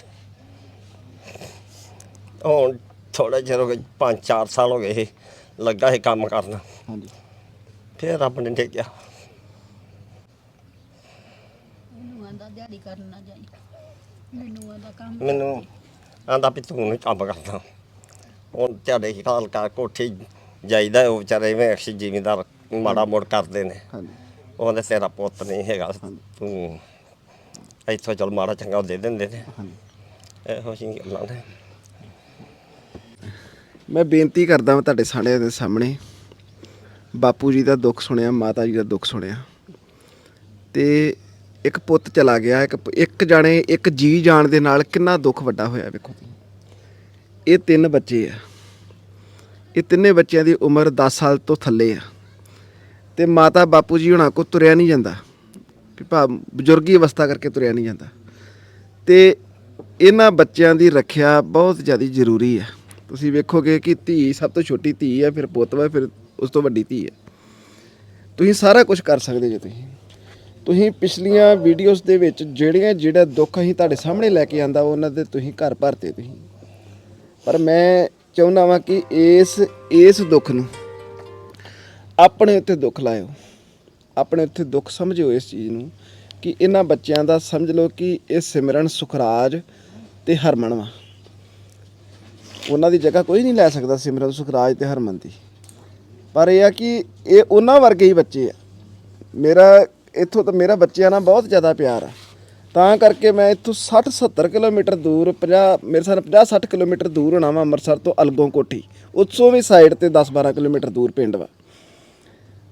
ਹੁਣ ਥੋੜਾ ਚਿਰ ਹੋ ਗਏ 5-4 ਸਾਲ ਹੋ ਗਏ ਇਹ ਲੱਗਾ ਹੈ ਕੰਮ ਕਰਨਾ। ਹਾਂਜੀ। ਫਿਰ ਰੱਬ ਨੇ ਡੇਕਿਆ ਮੈਨੂੰ ਆਂਦਾ ਦਿਹਾੜੀ ਕਰਨ ਨਾ ਜਾਈ। ਮੈਨੂੰ ਆਂਦਾ ਕੰਮ ਮੈਨੂੰ ਆਂਦਾ ਵੀ ਤੂੰ ਨਹੀਂ ਕੰਮ ਕਰਦਾ। ਹੁਣ ਤੁਹਾਡੇ ਹਾਲ ਕਰ ਕੋਠੀ ਜਾਈਦਾ ਉਹ ਵਿਚਾਰੇ ਐਵੇਂ ਅਕਸ਼ੀ ਜ਼ਿਮੀਂਦਾਰ ਮਾੜਾ ਮੋੜ ਕਰਦੇ ਨੇ। ਹਾਂਜੀ। ਉਹਦੇ ਤੇਰਾ ਪੁੱਤ ਨਹੀਂ ਹੈਗਾ ਤੂੰ ਇੱਥੋਂ ਚਲ ਮਾੜਾ ਚੰਗਾ ਦੇ ਦਿੰਦੇ ਨੇ। ਹਾਂਜੀ। ਇਹੋ ਜਿਹੀ ਗੱਲਾਂ ਨੇ। ਮੈਂ ਬੇਨਤੀ ਕਰਦਾ ਹਾਂ ਤੁਹਾਡੇ ਸਾਰਿਆਂ ਦੇ ਸਾਹਮਣੇ ਬਾਪੂ ਜੀ ਦਾ ਦੁੱਖ ਸੁਣਿਆ ਮਾਤਾ ਜੀ ਦਾ ਦੁੱਖ ਸੁਣਿਆ। ਤੇ ਇੱਕ ਪੁੱਤ ਚਲਾ ਗਿਆ, ਇੱਕ ਇੱਕ ਜਾਣੇ, ਇੱਕ ਜੀ ਜਾਣ ਦੇ ਨਾਲ ਕਿੰਨਾ ਦੁੱਖ ਵੱਡਾ ਹੋਇਆ ਵੇਖੋ। ਇਹ ਤਿੰਨ ਬੱਚੇ ਆ। ਇਹ ਤਿੰਨੇ ਬੱਚਿਆਂ ਦੀ ਉਮਰ 10 ਸਾਲ ਤੋਂ ਥੱਲੇ ਆ। ਤੇ ਮਾਤਾ ਬਾਪੂ ਜੀ ਹੁਣਾਂ ਕੋ ਤੁਰਿਆ ਨਹੀਂ ਜਾਂਦਾ। ਵੀ ਭਾ, ਬਜ਼ੁਰਗੀ ਅਵਸਥਾ ਕਰਕੇ ਤੁਰਿਆ ਨਹੀਂ ਜਾਂਦਾ। ਤੇ ਇਹਨਾਂ ਬੱਚਿਆਂ ਦੀ ਰੱਖਿਆ ਬਹੁਤ ਜ਼ਿਆਦਾ ਜ਼ਰੂਰੀ ਹੈ ਤੁਸੀਂ ਵੇਖੋਗੇ ਕਿ ਧੀ ਸਭ ਤੋਂ ਛੋਟੀ ਧੀ ਹੈ ਫਿਰ ਪੁੱਤ ਵਾ, ਫਿਰ ਉਸ ਤੋਂ ਵੱਡੀ ਧੀ ਹੈ ਤੁਸੀਂ ਸਾਰਾ ਕੁਝ ਕਰ ਸਕਦੇ ਜੇ ਤੁਸੀਂ। ਤੁਸੀਂ ਪਿਛਲੀਆਂ ਵੀਡੀਓਜ਼ ਦੇ ਵਿੱਚ ਜਿਹੜੀਆਂ ਜਿਹੜਾ ਦੁੱਖ ਅਸੀਂ ਤੁਹਾਡੇ ਸਾਹਮਣੇ ਲੈ ਕੇ ਆਂਦਾ, ਉਹਨਾਂ ਦੇ ਤੁਸੀਂ ਘਰ ਭਰਤੇ ਤੁਸੀਂ। ਪਰ ਮੈਂ ਚਾਹੁੰਦਾ ਵਾਂ ਕਿ ਇਸ ਇਸ ਦੁੱਖ ਨੂੰ ਆਪਣੇ ਉੱਤੇ ਦੁੱਖ ਲਾਇਓ। ਆਪਣੇ ਉੱਤੇ ਦੁੱਖ ਸਮਝਿਓ ਇਸ ਚੀਜ਼ ਨੂੰ ਕਿ ਇਹਨਾਂ ਬੱਚਿਆਂ ਦਾ ਸਮਝ ਲਓ ਕਿ ਇਹ ਸਿਮਰਨ ਸੁਖਰਾਜ ਤੇ ਹਰਮਨ ਵਾ। ਉਹਨਾਂ ਦੀ ਜਗ੍ਹਾ ਕੋਈ ਨਹੀਂ ਲੈ ਸਕਦਾ ਸਿਮਰਨ ਸੁਖਰਾਜ ਤੇ ਹਰਮਨ ਦੀ। ਪਰ ਇਹ ਆ ਕਿ ਇਹ ਉਹਨਾਂ ਵਰਗੇ ਹੀ ਬੱਚੇ ਆ। ਮੇਰਾ ਇੱਥੋਂ ਤਾਂ ਮੇਰਾ ਬੱਚਿਆਂ ਨਾਲ ਬਹੁਤ ਜ਼ਿਆਦਾ ਪਿਆਰ ਆ। ਤਾਂ ਕਰਕੇ ਮੈਂ ਇੱਥੋਂ 60 70 ਕਿਲੋਮੀਟਰ ਦੂਰ 50 ਮੇਰੇ ਸਾਨ 50 60 ਕਿਲੋਮੀਟਰ ਦੂਰ ਹੋਣਾ ਵਾ ਅੰਮ੍ਰਿਤਸਰ ਤੋਂ ਅਲਗੋਂ ਕੋਠੀ। ਉੱਥੋਂ ਵੀ ਸਾਈਡ ਤੇ 10 12 ਕਿਲੋਮੀਟਰ ਦੂਰ ਪਿੰਡ ਵਾ।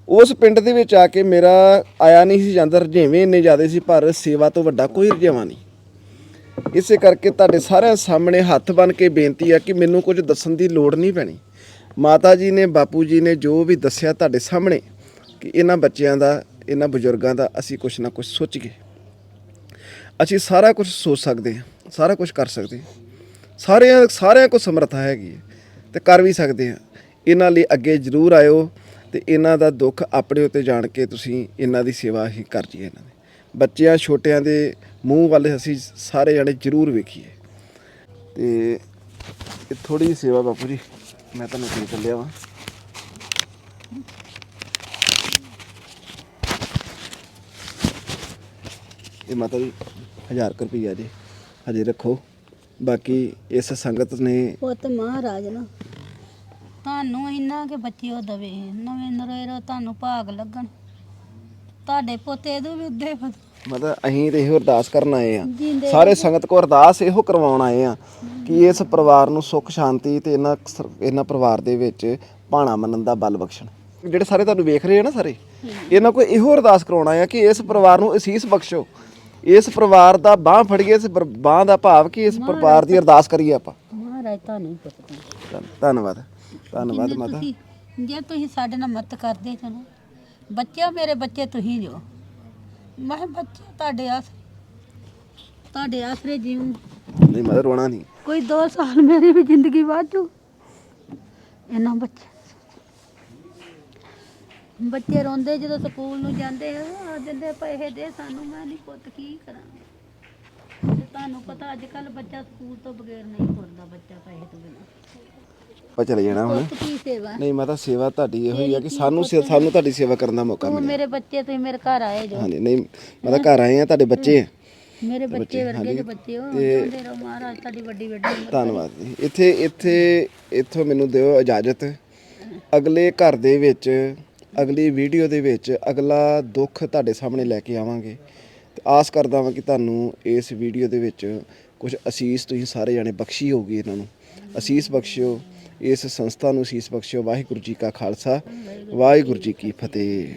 ਉਸ ਪਿੰਡ ਦੇ ਵਿੱਚ ਆ ਕੇ ਮੇਰਾ ਆਇਆ ਨਹੀਂ ਸੀ ਜਾਂਦਾ ਰਜੇਵੇਂ ਇੰਨੇ ਜ਼ਿਆਦੇ ਸੀ, ਪਰ ਸੇਵਾ ਤੋਂ ਵੱਡਾ ਕੋਈ ਰਜੇਵਾ ਨਹੀਂ। ਇਸੇ ਕਰਕੇ ਤੁਹਾਡੇ ਸਾਰਿਆਂ ਸਾਹਮਣੇ ਹੱਥ ਬਨ ਕੇ ਬੇਨਤੀ ਆ ਕਿ ਮੈਨੂੰ ਕੁਝ ਦੱਸਣ ਦੀ ਲੋੜ ਨਹੀਂ ਪੈਣੀ। ਮਾਤਾ ਜੀ ਨੇ, ਬਾਪੂ ਜੀ ਨੇ ਜੋ ਵੀ ਦੱਸਿਆ ਤੁਹਾਡੇ ਸਾਹਮਣੇ ਕਿ ਇਹਨਾਂ ਬੱਚਿਆਂ ਦਾ ਇਹਨਾਂ ਬਜ਼ੁਰਗਾਂ ਦਾ ਅਸੀਂ ਕੁਝ ਨਾ ਕੁਝ ਸੋਚੀਏ ਅਸੀਂ ਸਾਰਾ ਕੁਝ ਸੋਚ ਸਕਦੇ ਹਾਂ, ਸਾਰਾ ਕੁਝ ਕਰ ਸਕਦੇ ਹਾਂ। ਸਾਰਿਆਂ ਸਾਰਿਆਂ ਕੋਲ ਸਮਰੱਥਾ ਹੈਗੀ ਹੈ ਤੇ ਕਰ ਵੀ ਸਕਦੇ ਹਾਂ। ਇਹਨਾਂ ਲਈ ਅੱਗੇ ਜ਼ਰੂਰ ਆਇਓ ਤੇ ਇਹਨਾਂ ਦਾ ਦੁੱਖ ਆਪਣੇ ਉੱਤੇ ਜਾਣ ਕੇ ਤੁਸੀਂ ਇਹਨਾਂ ਦੀ ਸੇਵਾ ਹੀ ਕਰ ਜੀਏ ਇਹਨਾਂ ਦੀ। ਬੱਚਿਆਂ, ਛੋਟਿਆਂ ਦੇ ਮੂੰਹ ਵੱਲ ਅਸੀਂ ਸਾਰੇ ਜਣੇ ਜ਼ਰੂਰ ਵੇਖੀਏ। ਤੇ ਇਹ ਥੋੜੀ ਜਿਹੀ ਸੇਵਾ ਬਾਪੂ ਜੀ, ਮੈਂ ਤੁਹਾਨੂੰ ਦੇ ਚੱਲਿਆ ਵਾਂ। ਇਹ ਮਾਤਾ ਜੀ 1000 ਰੁਪਈਆ ਜੀ ਹਜੇ ਰੱਖੋ। ਬਾਕੀ ਇਸ ਸੰਗਤ ਨੇ ਪੁੱਤ ਮਹਾਰਾਜ ਨਾ ਤੁਹਾਨੂੰ ਇੰਨਾ ਕਿ ਬੱਚੇ ਉਹ ਦਵੇ ਨਵੇਂ ਨਰੋਏ ਰੋ ਤੁਹਾਨੂੰ ਭਾਗ ਲੱਗਣ। ਤੁਹਾਡੇ ਪੋਤੇ ਇਹਦੋਂ ਵੀ ਉੱਦੇ ਮਤਲਬ ਅਸੀਂ ਤੇ ਇਹੋ ਅਰਦਾਸ ਕਰਨ ਆਏ ਆ ਸਾਰੇ ਸੰਗਤ ਕੋ ਅਰਦਾਸ ਇਹੋ ਕਰਵਾਉਣ ਆਏ ਆ ਕਿ ਇਸ ਪਰਿਵਾਰ ਨੂੰ ਸੁੱਖ ਸ਼ਾਂਤੀ ਤੇ ਇਹਨਾਂ ਇਹਨਾਂ ਪਰਿਵਾਰ ਦੇ ਵਿੱਚ ਭਾਣਾ ਮੰਨਣ ਦਾ ਬਲ ਬਖਸ਼ਣ। ਜਿਹੜੇ ਸਾਰੇ ਤੁਹਾਨੂੰ ਵੇਖ ਰਹੇ ਆ ਨਾ ਸਾਰੇ ਇਹਨਾਂ ਕੋ ਇਹੋ ਅਰਦਾਸ ਕਰਾਉਣਾ ਆ ਕਿ ਇਸ ਪਰਿਵਾਰ ਨੂੰ ਅਸੀਸ ਬਖਸ਼ੋ। ਇਸ ਪਰਿਵਾਰ ਦਾ ਬਾਹ ਫੜੀਏ ਇਸ ਬਾਹ ਦਾ ਭਾਵ ਕਿ ਇਸ ਪਰਿਵਾਰ ਦੀ ਅਰਦਾਸ ਕਰੀਏ ਆਪਾਂ। ਮਹਾਰਾਜ ਤੁਹਾਨੂੰ ਹੀ ਪੁੱਛਦਾ ਧੰਨ- ਧੰਨਵਾਦ ਧੰਨਵਾਦ ਮਾਤਾ। ਤੁਸੀਂ ਜੇ ਤੁਸੀਂ ਸਾਡੇ ਨਾਲ ਮਦਦ ਕਰਦੇ ਚਲੋ ਬੱਚਿਓ ਮੇਰੇ ਬੱਚੇ ਤੁਸੀਂ ਜੋ। ਮੈਂ ਕਿਹਾ ਬੱਚੇ ਤੁਹਾਡੇ ਆਸਰੇ ਤੁਹਾਡੇ ਆਸਰੇ ਜੀਉ। ਨਹੀਂ ਮਾਤਾ ਰੋਣਾ ਨਹੀਂ। ਕੋਈ 2 ਸਾਲ ਮੇਰੀ ਵੀ ਜ਼ਿੰਦਗੀ ਵਾਧੂ। ਇਹਨਾਂ ਬੱਚੇ ਬੱਚੇ ਰੋਂਦੇ ਜਦੋਂ ਸਕੂਲ ਨੂੰ ਜਾਂਦੇ ਆ ਆ ਦਿੰਦੇ ਪੈਸੇ ਦੇ ਸਾਨੂੰ ਮੈਂ ਨਹੀਂ ਪੁੱਤ ਕੀ ਕਰਾਂ? ਤੇ ਤੁਹਾਨੂੰ ਪਤਾ ਅੱਜ ਕੱਲ ਬੱਚਾ ਸਕੂਲ ਤੋਂ ਬਗੈਰ ਨਹੀਂ ਤੁਰਦਾ ਬੱਚਾ ਪੈਸੇ ਤੋਂ ਬਿਨਾਂ। ਆਪਾਂ ਚਲੇ ਜਾਣਾ ਹੁਣ। ਪੁੱਤ ਕੀ ਸੇਵਾ? ਨਹੀਂ ਮਾਤਾ ਸੇਵਾ ਤੁਹਾਡੀ ਇਹੋ ਹੀ ਆ ਕਿ ਸਾਨੂੰ ਸੇ- ਸਾਨੂੰ ਤੁਹਾਡੀ ਸੇਵਾ ਕਰਨ ਦਾ ਮੌਕਾ ਤੂੰ ਮਿਲਿਆ। ਮੇਰੇ ਬੱਚੇ ਤੁਸੀਂ ਮੇਰੇ ਘਰ ਆਏ ਜੋ। ਹਾਂਜੀ ਨਹੀਂ ਮਾਤਾ ਘਰ ਆਏ ਆ ਤੁਹਾਡੇ ਬੱਚੇ ਆ। ਮੇਰੇ ਬੱਚੇ ਵਰਗੇ ਜੇ ਬੱਚੇ ਹੋ ਜਾਂਦੇ ਰਹੋ ਮਹਾਰਾਜ ਤੁਹਾਡੀ ਵੱਡੀ ਵੱਡੀ ਉਮਰ ਧੰਨਵਾਦ ਜੀ। ਇੱਥੇ ਇੱਥੇ ਇੱਥੋਂ ਮੈਨੂੰ ਦਿਓ ਇਜਾਜ਼ਤ। ਅਗਲੇ ਘਰ ਦੇ ਵਿੱਚ ਅਗਲੀ ਵੀਡੀਓ ਦੇ ਵਿੱਚ ਅਗਲਾ ਦੁੱਖ ਤੁਹਾਡੇ ਸਾਹਮਣੇ ਲੈ ਕੇ ਆਵਾਂਗੇ। ਤੇ ਆਸ ਕਰਦਾ ਹਾਂ ਕਿ ਤੁਹਾਨੂੰ ਇਸ ਵੀਡੀਓ ਦੇ ਵਿੱਚ ਕੁਝ ਅਸੀਸ ਤੁਸੀਂ ਸਾਰੇ ਜਾਣੇ ਬਖਸ਼ੀ ਹੋਗੀ ਇਹਨਾਂ ਨੂੰ। ਅਸੀਸ ਬਖਸ਼ਿਓ, ਇਸ ਸੰਸਥਾ ਨੂੰ ਅਸੀਸ ਬਖਸ਼ਿਓ। ਵਾਹਿਗੁਰੂ ਜੀ ਕਾ ਖਾਲਸਾ, ਵਾਹਿਗੁਰੂ ਜੀ ਕੀ ਫਤਿਹ।